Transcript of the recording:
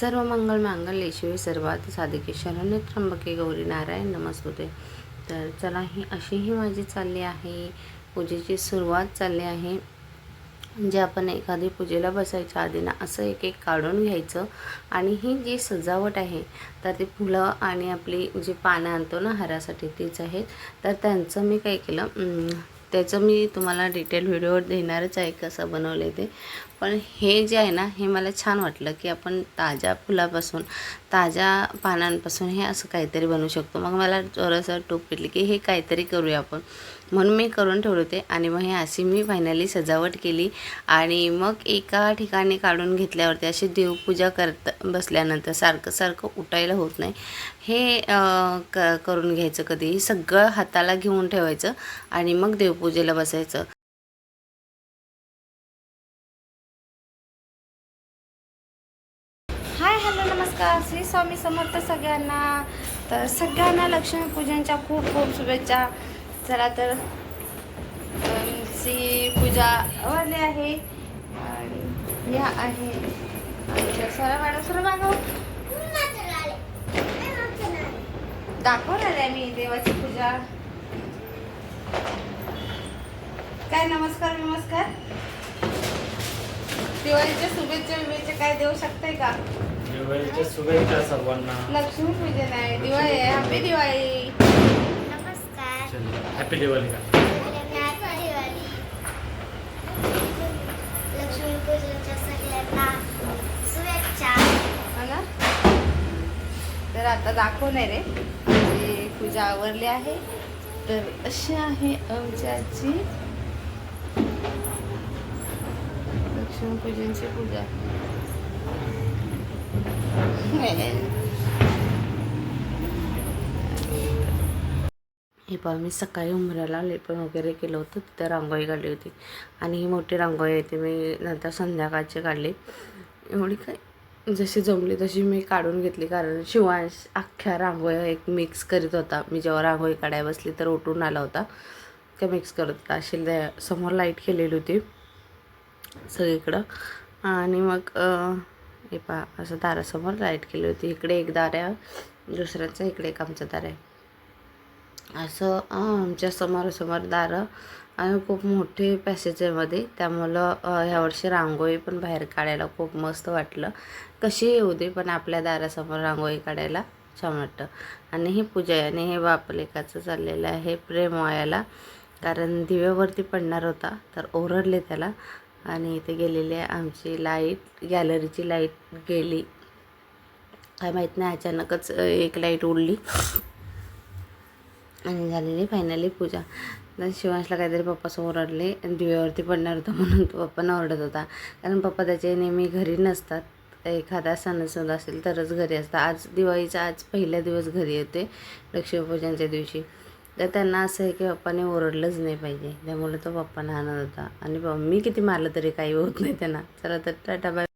सर्व मंगल मांगल शिवे सर्वात साधिके शरण्य त्र्यंबके गौरी नारायण नमस्ते. तर चला ही अशी ही माझी चालली आहे. पूजेची सुरुवात चालली आहे. जे आपण एखादी पूजेला बसायच्या आधी ना असं एक एक काढून घ्यायचं. आणि ही जी सजावट आहे तर ती फुलं आणि आपली जी पानं आणतो ना हारासाठी तीच आहेत. तर त्यांचं मी काय केलं त्याचं मी तुम्हाला डिटेल व्हिडिओ देणारच आहे कसं बनवलं ते. पण हे जे आहे ना हे मला छान वाटलं की आपण ताज्या फुलापासून ताज्या पानांपासून हे असं काहीतरी बनवू शकतो. मग मला थोडंसं टोप पेटली की हे काहीतरी करूया आपण. म्हणून मी करून ठेवले होते आणि मग हे अशी मी फायनली सजावट केली. आणि मग एका ठिकाणी काढून घेतल्यावरती अशी देवपूजा करत बसल्यानंतर सारखं सारखं उठायला होत नाही. हे क करून घ्यायचं कधी सगळं हाताला घेऊन ठेवायचं आणि मग देवपूजेला बसायचं. हाय हॅलो नमस्कार. श्री स्वामी समर्थ सगळ्यांना. तर सगळ्यांना लक्ष्मीपूजनच्या खूप खूप शुभेच्छा. चला तर आमची पूजा आवडली आहे आणि या आहे आमच्या सरा मॅडम. सर मागव दाखवणार आहे मी देवाची पूजा. काय नमस्कार नमस्कार. दिवाळीच्या शुभेच्छा विभेच्छा काय देऊ शकते का? दिवाळीच्या शुभेच्छा सर्वांना. लक्ष्मी पूजन आहे दिवाळी आहे. हॅपी दिवाळी. चलो हैप्पी दिवाली का तर आता दाखवणार रे. आमची पूजा आवरली आहे. तर अशी आहे आमची लक्ष्मीपूजनची पूजा. हे पहा मी सकाळी उमऱ्याला लेपण वगैरे केलं होतं तिथं रांगोळी काढली होती. आणि ही मोठी रांगोळी आहे ती मी नंतर संध्याकाळची काढली. एवढी काय? जशी जमली तशी मी काढून घेतली कारण शिवांश अख्ख्या रांगोळ्या एक मिक्स करीत होता. मी जेव्हा रांगोळी काढायला बसली तर उठून आला होता. त्या मिक्स करत होता. अशी समोर लाइट केलेली होती सगळीकडं. आणि मग हे पहा असं दारासमोर लाइट केली होती. इकडे एक दार आहे दुसऱ्याचं इकडे एक आमचं दार आहे. असं आमच्या समोरासमोर दारं. आणि खूप मोठे पॅसेज आहे मध्ये त्यामुळं ह्यावर्षी रांगोळी पण बाहेर काढायला खूप मस्त वाटलं. कशी येऊ दे पण आपल्या दारासमोर रांगोळी काढायला? छान वाटतं. आणि ही पूजा आहे आणि हे बापलेकाचं चाललेलं आहे प्रेम व्हायला कारण दिव्यावरती पडणार होता तर ओरडले त्याला. आणि इथे गेलेले आमची लाइट गॅलरीची लाइट गेली. काय माहीत नाही अचानकच एक लाइट उडली. आणि झालेली फायनली पूजा. तर शिवांशला काहीतरी पप्पासमोर ओरडले दिव्यावरती पडणार होतं म्हणून तो पप्पांना ओरडत होता. कारण पप्पा त्याचे नेहमी घरी नसतात. एखादा सणसण असेल तरच घरी असतात. आज दिवाळीचा आज पहिला दिवस घरी येते लक्ष्मीपूजनच्या दिवशी. तर त्यांना असं आहे की पप्पाने ओरडलंच नाही पाहिजे. त्यामुळे तो पप्पांना आणत होता. आणि मी किती मारलं तरी काही होत नाही त्यांना. चला तर टाटा बाय